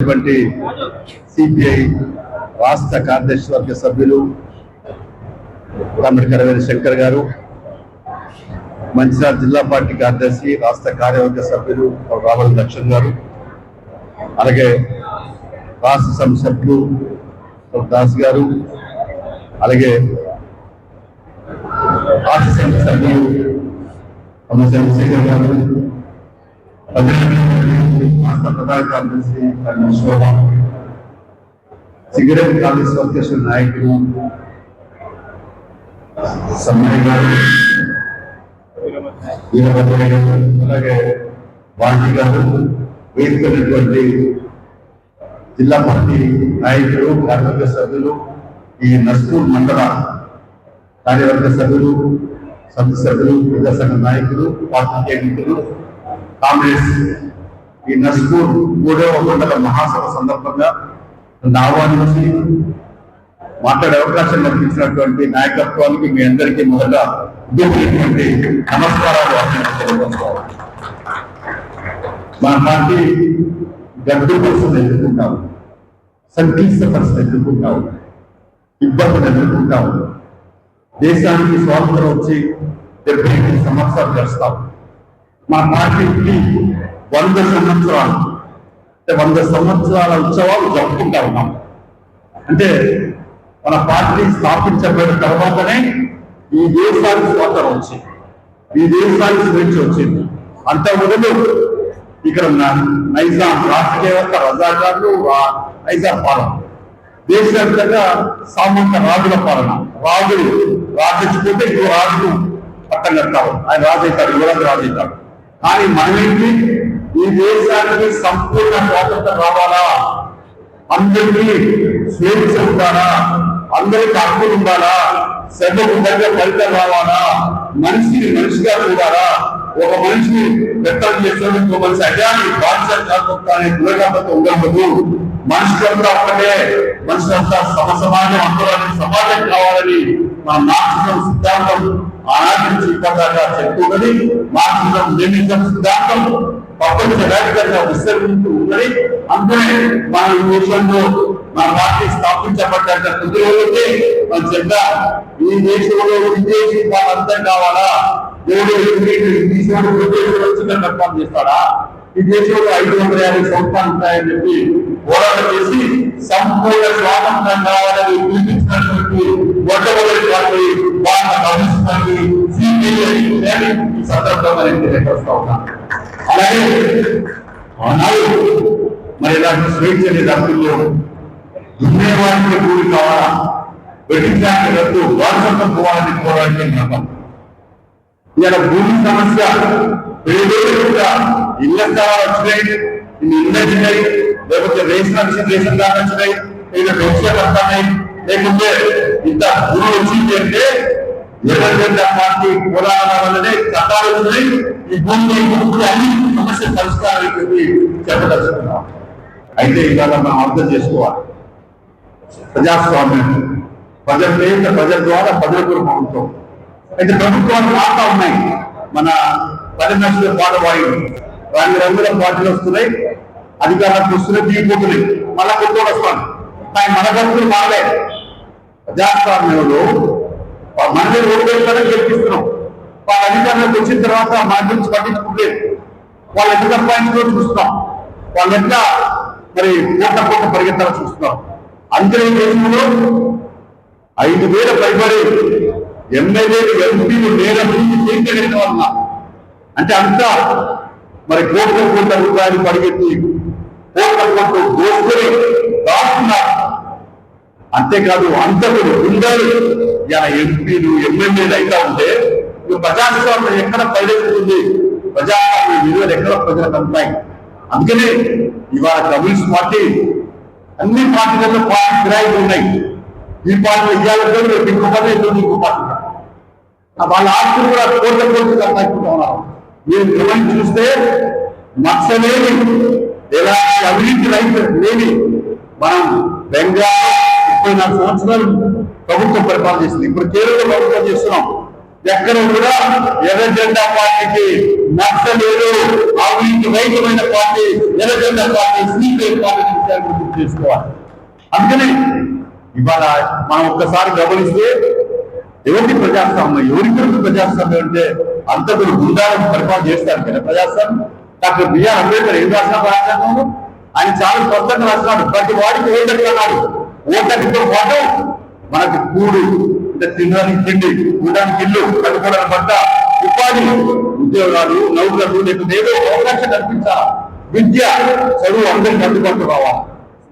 ఉన్నటువంటి సిపిఐ రాష్ట్ర కార్యదర్శి వర్గ సభ్యులు అంబేద్కర్ కరవేరి శంకర్ గారు మంచిర్యాల జిల్లా పార్టీ కార్యదర్శి రాష్ట్ర కార్యవర్గ సభ్యులు రావల్ లక్ష్మణ్ గారు అలాగే రాష్ట్ర సంసభ్యులు సభ్యులు దాస్ గారు అలాగే రాష్ట్ర సమితి సభ్యులు అమ్మ చంద్రశేఖర్ గారు రాష్ట్ర కార్యదర్శి శోభ సిగరెట్ కాంగ్రెస్ అధ్యక్షుల నాయకులు సమ్మయ్య గారు అలాగే వాణి గారు వేసుకున్నటువంటి జిల్లా పార్టీ నాయకులు కార్మిక సభ్యులు ఈ నస్పూర్ మండల కార్యవర్గ సభ్యులు సమితి సభ్యులు ప్రజా సంఘ నాయకులు పార్టీ మిత్రులు కాంగ్రెస్ ఈ నస్పూర్ మూడవ మండల మహాసభ సందర్భంగా ఆహ్వానించి మాట్లాడే అవకాశం కల్పించినటువంటి నాయకత్వానికి మీ అందరికీ మొదట ఉద్యోగమైనటువంటి నమస్కారాలు మన పార్టీ గడ్డు కోసం ఎదుర్కొంటాం సంక్లిష్ట పరిస్థితి ఎదుర్కొంటాం ఇబ్బందులు ఎదుర్కొంటాం దేశానికి స్వాతంత్రం వచ్చి డెబ్బై ఎనిమిది సంవత్సరాలు గడుస్తాం. మన పార్టీకి వంద సంవత్సరాలు. అంటే వంద సంవత్సరాల ఉత్సవాలు జరుపుకుంటా ఉన్నాం. అంటే మన పార్టీ స్థాపించబడిన తర్వాతనే ఈ దేశానికి స్వాతంత్రం వచ్చింది. ఈ దేశానికి స్వేచ్ఛ వచ్చింది. అంత మొదలు ఇక్కడ నైజాం రాష్ట్ర వ్యవస్థ రజాకారులు నైజాం పాలన. దేశవ్యాప్తంగా సామంత రాజుల పాలన. రాజులు రాజుకుంటే ఇంకో రాజును పట్టం కట్టారు ఆయన రాజు అవుతారు యువరాజు రాజు అవుతారు కానీ మనమేంటి? ఈ దేశానికి సంపూర్ణ స్వాతంత్రం రావాలా? అందరికీ స్వేచ్ఛ ఉండాలా? అందరికి హక్కులు ఉండాలా? శ్రద్ధకు తగ్గ ఫలితం రావాలా? మనిషిని మనిషిగా చూడాలా? ఒక మనిషిని వ్యక్తం చేసేందుకు ఇంకో మనిషి అజాన్ని బాధ్యత కాకుండా అనే దురగంతో ఉండకూడదు. మనుషులంతా ఒక్కటే. మనుషులంతా సమ సమాజం అందరూ సమాజం కావాలని మన నాటకం సిద్ధాంతం ఆనాటి నుంచి ఇప్పటిదాకా చెప్పుకున్నది మార్క్సిజం లెనినిజం సిద్ధాంతం ప్రపంచ వ్యాప్తంగా విస్తరించుతూ ఉన్నది. అందుకే మన ఈ దేశంలో మన పార్టీ స్థాపించబడ్డ కొద్ది రోజులకే మన చెడ్డ ఈ దేశంలో విదేశీ అర్థం కావాలా? దేవుడు ఈ దేశంలో విదేశీ వచ్చిన చేస్తాడా? ఈ దేశంలో ఐదు వందల యాభై సంస్థలు ఉంటాయని చెప్పి పోరాటం చేసి సంపూర్ణ స్వాతంత్రం కావాలని పిలిపించినటువంటి అని ఈ సందర్భంగా నేను తెలియపరుస్తా ఉన్నాను అలాగే ఆనాడు మరి ఇలాంటి స్వేచ్ఛ అనే హక్కుల్లో దున్నేవాడికి కూలి కావాలా? బ్రిటిష్ రద్దు వారసత్వం పోవాలని పోరాటం నమ్మకం. ఇలా భూమి సమస్య పేదోడుగా ఇళ్ళ స్థలాలు వచ్చినాయి ఇన్ని ఇళ్ళు వచ్చినాయి లేకపోతే రేషన్ రేషన్ కార్డు వచ్చినాయి లేదా పెన్షన్ వస్తున్నాయి లేకుంటే ఇంత భూమి వచ్చింది అంటే జనసేన పార్టీ పురాణ వల్లనే చట్టాలు వచ్చినాయి ఈ భూమి భూమి అన్ని సమస్య పరిష్కారం చెప్పి చెప్పదలుచుకున్నాం. అయితే ఇవాళ మనం అర్థం చేసుకోవాలి. ప్రజాస్వామ్యం. ప్రజల మీద ప్రజల ద్వారా ప్రజల కూడా ప్రభుత్వం అయితే ప్రభుత్వాలు మారుతా ఉన్నాయి. మన పది మనుషుల పాట వాయు రంగు రంగుల పార్టీలు వస్తున్నాయి. అధికారులకు వస్తున్నాయి. దిగిపోతున్నాయి. మళ్ళా కొత్త వస్తాను కానీ మన ప్రభుత్వం మారలే. ప్రజాస్వామ్యంలో మనమే రోడ్డు వేస్తారని చెప్పిస్తున్నాం. వాళ్ళ అధికారులకు వచ్చిన తర్వాత మన గురించి పట్టించుకుంటే వాళ్ళ ఎంత సంపాదించో చూస్తున్నాం. వాళ్ళు ఎంత మరి కోట కోట పరిగెత్తాలని చూస్తున్నాం. అంతే దేశంలో ఐదు వేల పైబడి ఎమ్మెల్యేలు ఎంపీలు నేల నుంచి చేయించగలిగిన వలన అంటే అంతా మరి కోట్ల కోట్ల రూపాయలు పరిగెత్తి కోట్ల కోట్లు దోసుకొని దాస్తున్నారు అంతేకాదు అంతకుడు ఉండాలి. ఇలా ఎంపీలు ఎమ్మెల్యేలు అయితే ఉంటే ప్రజాస్వామ్యం ఎక్కడ పైలెత్తుతుంది ప్రజాస్వామ్య విలువలు ఎక్కడ ప్రజలకు అందుతాయి అందుకనే ఇవాళ కమ్యూనిస్ట్ పార్టీ అన్ని పార్టీలలో పార్టీ ఫిరాయిలు ఉన్నాయి. ఈ పార్టీ ఇవ్వాలంటే రేపు ఇంకో పార్టీ ఇంకో పార్టీ వాళ్ళ ఆస్తులు కూడా కోట్ల కోట్లు సంపాదించుకుంటా ఉన్నారు. మీరు నిర్వహించి చూస్తే నచ్చలేని ఎలాంటి అవినీతి రైతు లేని మనం బెంగాల్ ముప్పై నాలుగు సంవత్సరాలు ప్రభుత్వం పరిపాలన చేసింది. ఇప్పుడు కేరళ ప్రభుత్వం చేస్తున్నాం. ఎక్కడ కూడా ఎర్ర జెండా పార్టీకి నచ్చలేదు అవినీతి రైతమైన పార్టీ ఎర్ర జెండా పార్టీ సీపీఐ పార్టీ విషయాన్ని గుర్తు చేసుకోవాలి అందుకని ఇవాళ మనం ఒక్కసారి గమనిస్తే ఎవరికి ప్రజాస్వామ్యం ఎవరి కొరకు ప్రజాస్వామ్యం అంటే అంతకుడు గుండాలను పరిపాలన చేస్తారు కదా ప్రజాస్వామ్యం. డాక్టర్ బిఆర్ అంబేద్కర్ ఏం రాసిన రాజ్యాంగంలో ఆయన చాలా స్పష్టంగా రాస్తున్నాడు ప్రతి వాడికి ఓటకి అన్నాడు. ఓటమితో పాటు మనకు కూడు అంటే తినడానికి తిండి ఉండడానికి ఇల్లు కట్టుకోవడానికి బట్ట ఉపాధి ఉద్యోగాలు నౌకలు లేకపోతే ఏదో అవకాశం కల్పించాలి విద్య చదువు అందరికి అందుబాటు రావాలి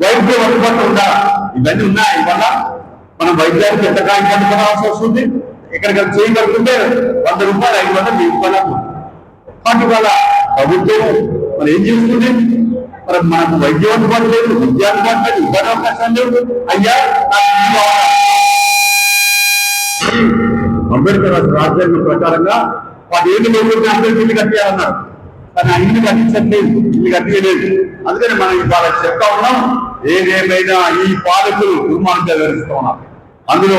వైద్యం అందుబాటు ఉందా? ఇవన్నీ ఉన్నాయి. వల్ల మనం వైద్యానికి ఎంత కాయం పట్టుకోవాల్సి వస్తుంది? ఎక్కడికి చేయగలుగుతుంటే వంద రూపాయలు ఐదు వందలు మీ రూపాయలు కాబట్టి ఇవాళ ప్రభుత్వం మరి ఏం చేస్తుంది? మరి మనకు వైద్యం అందుబాటు లేదు విద్య అందుబాటు లేదు ఉపాధి అవకాశం లేదు అయ్యా అంబేద్కర్ రాజ్యాంగం ప్రకారంగా పదేళ్ళు లేకుండా అందరికి ఇల్లు కట్టేయాలన్నారు కానీ ఆ ఇల్లు కట్టించట్లేదు ఇల్లు కట్టేయలేదు అందుకని మనం ఇవాళ చెప్తా ఉన్నాం ఏదేమైనా ఈ పాలకులు దుర్మార్గంగా వివరిస్తూ ఉన్నారు అందులో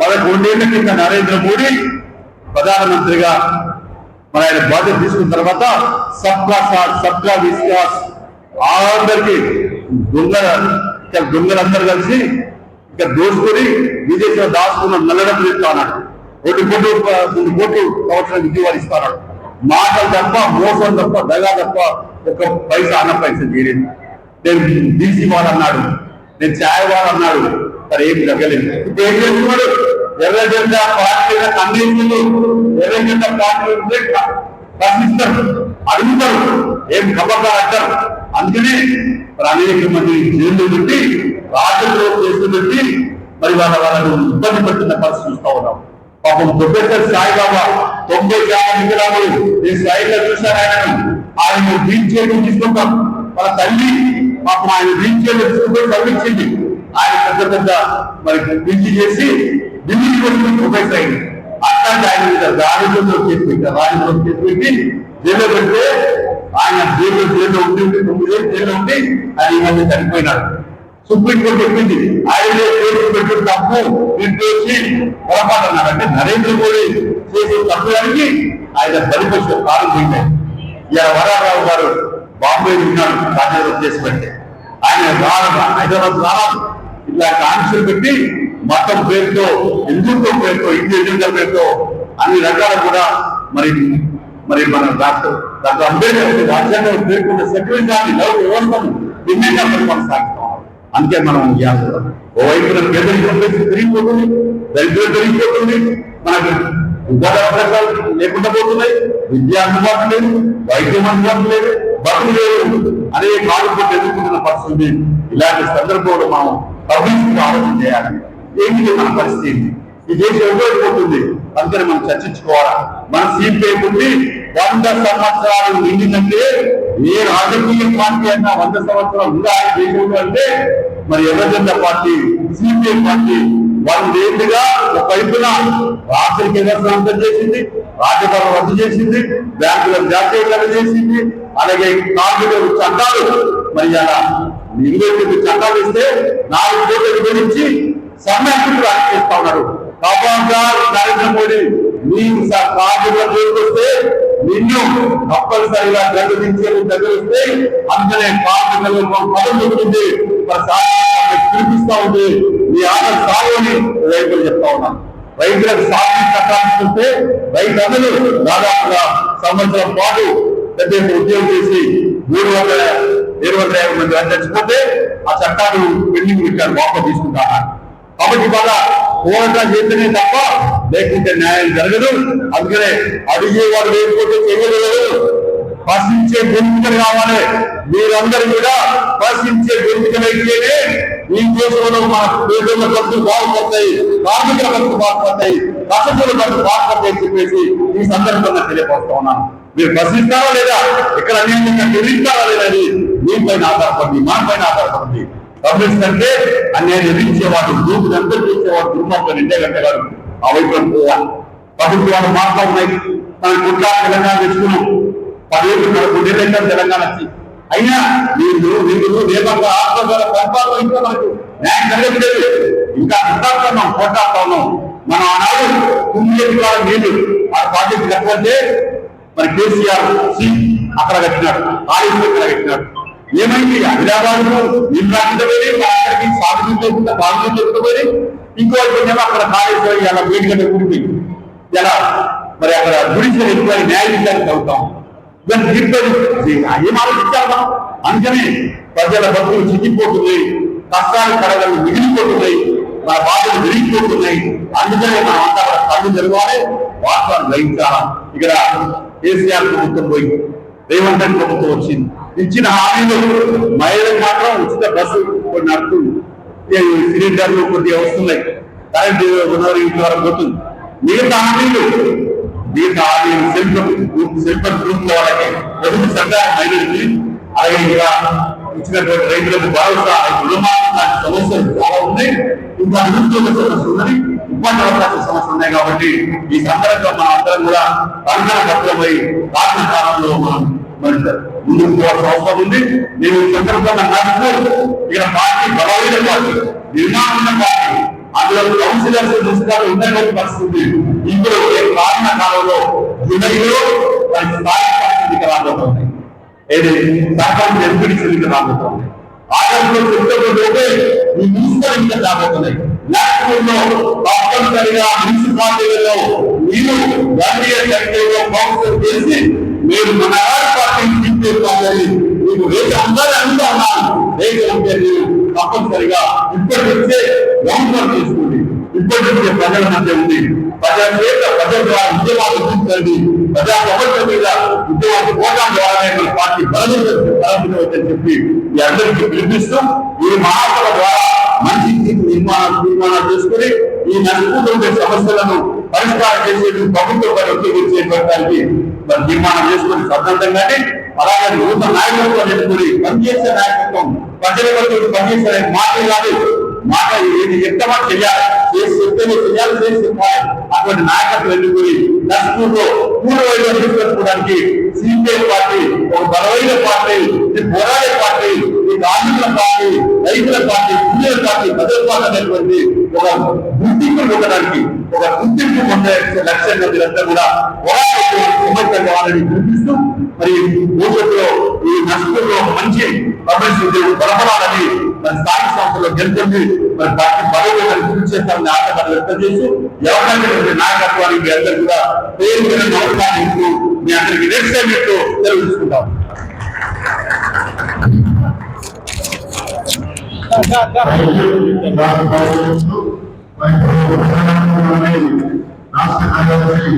పదకొండేళ్ళ కింద నరేంద్ర మోడీ ప్రధానమంత్రిగా మరి ఆయన బాధ్యత తీసుకున్న తర్వాత సబ్కా సాత్ సబ్కా విశ్వాస్ అందరికి దొంగల ఇక దొంగలందరూ కలిసి ఇక దోసుకొని విదేశంలో దాచుకున్న నల్లడం చెప్తా రెండు కోట్లు రెండు కోట్లు సంవత్సరం విద్యవాడు ఇస్తాడు మాటలు తప్ప మోసం తప్ప దగా తప్ప ఒక పైసా అన్న పైస చేయలేదు నేను డీసీ వాడు అన్నాడు నేను ఛాయ్ వాడు అన్నాడు సరే ఏం జరగలేదు ఇప్పుడు ఏం చేస్తున్నాడు? ఎర్ర జెండా పార్టీ అందించింది ఎర్ర జెండా పార్టీ ప్రశ్నిస్తారు అడుగుతారు. ఏం ఖబర్దార్ అంటారు? అందుకనే మరి అనేక మంది జైలు పెట్టి రాజకీయ చేతులు పెట్టి మరి వాళ్ళ వాళ్ళను ఇబ్బంది పెట్టిన పరిస్థితి చూస్తా ఉన్నాం. పాపం ప్రొఫెసర్ సాయిబాబా తొంభై శాతం విగ్రహాలు ఈ స్థాయిలో చూశారు ఆయన. ఆయన బీచ్ చేయడం తీసుకుంటాం. వాళ్ళ తల్లి పాపం ఆయన బీచ్ చేయడం తీసుకుంటే చదివించింది ఆయన పెద్ద పెద్ద మరి పిలిచి చేసి ఢిల్లీకి వచ్చింది ప్రొఫెసర్ అయింది అట్లాంటి ఆయన మీద రాజకీయంలో చేసి పెట్టారు. రాజకీయంలో చేసి పెట్టి జైల్లో పెడితే ఆయన జైల్లో జైల్లో ఉండి ఉండి తొమ్మిది జైల్లో ఉండి ఆయన ఈ మధ్య చనిపోయినాడు. సుప్రీం కోర్టు చెప్పింది ఆయన కేసు పెట్టిన తప్పు చేసి పొరపాటు నరేంద్ర మోడీ చేసిన తప్పుడానికి ఆయన బలిపక్ష కాలం పోయింది ఇలా వరారావు గారు బాంబే విన్నాడు రాజ్యాంగం చేసి పెడితే. ఆయన రాను హైదరాబాద్ రాను ఇలా ఆంక్షలు పెట్టి మతం పేరుతో హిందుత్వం పేరుతో ఇండియన్ ఎజెండా పేరుతో అన్ని రకాలు కూడా మరి మరి మన డాక్టర్ డాక్టర్ అంబేద్కర్ రాజ్యాంగం పేర్కొన్న సెక్రటరీ లవ్ వ్యవస్థను భిన్నంగా కొనసాగుతాం కొనసాగిస్తాం అందుకే మనం ఇవాళ ఓవైపున పేదరికం పెరిగిపోతుంది దరిద్రం పెరిగిపోతుంది మనకు ఉద్యోగాలు లేకుండా పోతున్నాయి విద్య అందుబాటు లేదు వైద్యం అందుబాటు లేదు బతులు లేదు అనే కాలుపోటు ఎదుర్కొంటున్న పరిస్థితి. ఇలాంటి సందర్భంలో మనం పబ్లిక్ ఆలోచన చేయాలి. ఏంటి మన పరిస్థితి? ఈ దేశం ఎవరైపోతుంది అందరూ మనం చర్చించుకోవాలా? మన సిపిఐ ఉంది వంద సంవత్సరాలు నిండిందంటే ఏ రాజకీయ పార్టీ అయినా వంద సంవత్సరాలు ఉందా ఈ దేశంలో అంటే మరి ఎర్రజెండా పార్టీ సిపిఐ పార్టీ వందేళ్ళుగా ఒక వైపున రాత్రికి వ్యవస్థ చేసింది రాజభవనం రద్దు చేసింది బ్యాంకులను జాతీయకరణ చేసింది అలాగే కార్మికులకు చట్టాలు. మరి అలా నిర్వేదికు చట్టాలు ఇస్తే నాలుగు కోట్ల విభజించి సమ్మెకులు చేస్తా ఉన్నారు. ఖబర్దార్ నరేంద్ర మోడీ నీకు కార్మికుల జోలికి వస్తే నిన్ను తప్పనిసరిగా గర్వించే దగ్గరిస్తే వస్తే అందుకనే కార్మికులకు పదం చెప్తుంది పిలిపిస్తా ఉంది మీ ఆట సాగుని రైతులు చెప్తా ఉన్నాను రైతులకు సాగు చట్టాన్ని చూస్తే రైతులందరూ దాదాపుగా సంవత్సరం పాటు పెద్ద ఉద్యోగం చేసి మూడు వందల ఇరవై యాభై మంది వరకు చచ్చిపోతే ఆ చట్టాలు పెండింగ్ పెట్టారు వాపస్ తీసుకుంటారు. కాబట్టి ఇవాళ పోరాటం చేస్తేనే తప్ప లేకుంటే న్యాయం జరగదు. అందుకనే అడిగేవాడు లేకపోతే చేయగలరు ప్రశ్నించే గొంతుకలు కావాలి. మీరందరూ కూడా ప్రశ్నించే గొంతుకలైతేనే ఈ దేశంలో మన పేదల ఖర్చులు బాగుపడతాయి కార్మికుల ఖర్చు బాగుపడతాయి కసతుల ఖర్చు బాగుపడతాయి అని చెప్పేసి ఈ సందర్భంగా తెలియపరుస్తా ఉన్నాను. మీరు ప్రశ్నిస్తారా లేదా? ఇక్కడ అన్యాయంగా తెలియస్తారా లేదా అని మీ పైన ఆధారపడింది మా పైన ఆధారపడింది కమ్యూనిస్ట్ అంటే అన్యాయం ఎదిరించేవాడు దూకులు ఎంత చేసేవాడు దుర్మార్గం నిండే గంటగారు ఆ వైపు పోవాలి ప్రభుత్వాలు మాట్లాడుతున్నాయి. తన కుట్ల తెలంగాణ తెచ్చుకున్నాం. పదేళ్ళు పదకొండేళ్ళ తెలంగాణ వచ్చి. అయినా మీరు మీరు నియమంగా ఆత్మగల పరిపాలన ఇంకా మనకు. న్యాయం జరగట్లేదు. ఇంకా అంతాడుతున్నాం పోటాడుతా ఉన్నాం మనం ఆనాడు కుంభేటి కాలం నీళ్ళు. ఆ ప్రాజెక్ట్ కట్టంటే మరి కేసీఆర్ సి అక్కడ కట్టినాడు కాళేశ్వరం ఇక్కడ కట్టినాడు. ఏమైంది? హైదరాబాద్లో నీళ్ళు పోయి అక్కడికి సాగునీళ్ళు లేకుండా బాగునీళ్ళు లేకుండా ఇంకోటి ఇంకో అక్కడ కాళేశ్వరి అలా వేడిగడ్డ కూడిపోయింది ఎలా? మరి అక్కడ జుడిషియల్ ఎంక్వైరీ న్యాయ విచారణ అవుతాం. ఇవన్నీ తీర్పది ఏం ఆలోచించాలా మనం? అందుకని ప్రజల బతుకులు చిక్కిపోతున్నాయి. కష్టాలు కడగలు మిగిలిపోతున్నాయి. మన బాధలు విరిగిపోతున్నాయి అందుకనే మనం అంతా కూడా కళ్ళు జరగాలి వాస్తవాన్ని గ్రహించాలా? ఇక్కడ కేసీఆర్ ప్రభుత్వం పోయి రేవంత్ రెడ్డి ప్రభుత్వం వచ్చింది. ఇచ్చిన హామీలు మహిళలకు మాత్రం ఉచిత బస్సు కొన్ని నడుస్తుంది సిలిండర్లు కొద్దిగా వస్తున్నాయి. కరెంట్ ఉన్నవారు ఇంటి వరకు పోతుంది మిగతా హామీలు మిగతా హామీలు సెల్ఫ్ సెల్ఫ్ గ్రూప్ వాళ్ళకి ప్రభుత్వ సర్కార్ మహిళలకి అలాగే ఇంకా ఇచ్చినటువంటి రైతులకు భరోసా రుణమాఫీ లాంటి సమస్యలు చాలా ఉన్నాయి. ఇంకా నిరుద్యోగ సమస్య ఉన్నది. ఉపాధి అవకాశ సమస్య ఉన్నాయి కాబట్టి ఈ సందర్భంగా మనం అందరం కూడా కంకణ పత్రమై రాత్రి కాలంలో మనం మరి ముందుకు పోవాల్సిన అవసరం ఉంది నేను సందర్భంగా నాకు ఇక్కడ పార్టీ బలమైన పార్టీ నిర్మాణ పార్టీ. అందులో కౌన్సిలర్స్ మున్సిపాల్ ఉన్నటువంటి పరిస్థితి. ఇప్పుడు ఏ కారణ కాలంలో జూలైలో మరి స్థానిక పరిస్థితికి ఎన్నిక రాబోతుంది. ఏది? సర్పంచ్ ఎంపీ ఎన్నిక రాబోతుంది. ఆగస్టులో చెప్తే ఈ మున్సిపల్ ఇంకా రాబోతున్నాయి. నాగ్పూర్లో తప్పనిసరిగా మున్సిపాలిటీలలో మీరు జాతీయ సంఖ్యలో కౌన్సిల్ చేసి మీరు మన పార్టీని తీసుకెళ్తామని మీకు రేపు అందరూ అంటూ ఉన్నాను రేపు అంటే నేను తప్పనిసరిగా ఇప్పటి నుంచే గవర్నమెంట్ తీసుకోండి ఇప్పటి నుంచే ప్రజల మధ్య ఉంది ప్రజల చేత ప్రజల ద్వారా ఉద్యమాలు చూస్తుంది ప్రజా ప్రపంచం మీద ఉద్యమాలు పోవడం ద్వారానే మన పార్టీ బలపడవచ్చని చెప్పి మీ అందరికీ పిలిపిస్తూ ఈ మహాసభ ద్వారా మంచి నిర్మాణం తీర్మానాలు చేసుకుని ఈ నడుపుతూ సమస్యలను పరిష్కారం చేసేందుకు ప్రభుత్వ పని ఉపయోగించేటువంటి నిర్మాణం చేసుకుని సొంతంగానే అలాగే నూతన నాయకత్వం చేసుకుని పనిచేసే నాయకత్వం ప్రజల కొరకు పనిచేసే మాట కాదు. మాట ఏది చెప్తామో చెయ్యాలి. చేసి చెప్తేనే చెయ్యాలి చేసి చెప్పాలి అటువంటి నాయకత్వం ఎన్నుకుని నడుపుతూ పూర్వైన వైద్యం తీసుకొచ్చుకోవడానికి సిపిఐ పార్టీ ఒక బలమైన పార్టీ ఇది పోరాడే పార్టీ ఈ కార్మికుల పార్టీ రైతుల పార్టీ కూలీల పార్టీ ప్రజల పార్టీ అనేటువంటి ఒక గుర్తింపు ఇవ్వడానికి ఒక గుర్తింపు పొందే లక్ష్యంగా మీరంతా కూడా కావాలని చూపిస్తూ మరి భవిష్యత్తులో ఈ నష్టంలో మంచి పబ్లిసిటీ బలపడాలని మరి స్థానిక సంస్థలో గెలుపొంది మరి పార్టీ బలోపేతాన్ని కృషి చేస్తామని ఆశపడి వ్యక్తం చేస్తూ ఎవరికైనా నాయకత్వానికి మీ కూడా పేరు మీద నమస్కారం ఇస్తూ మీ అందరికి నెక్స్ట్ టైం ఇస్తూ తెలుసుకుంటాం రాష్ట్ర కార్యదర్శి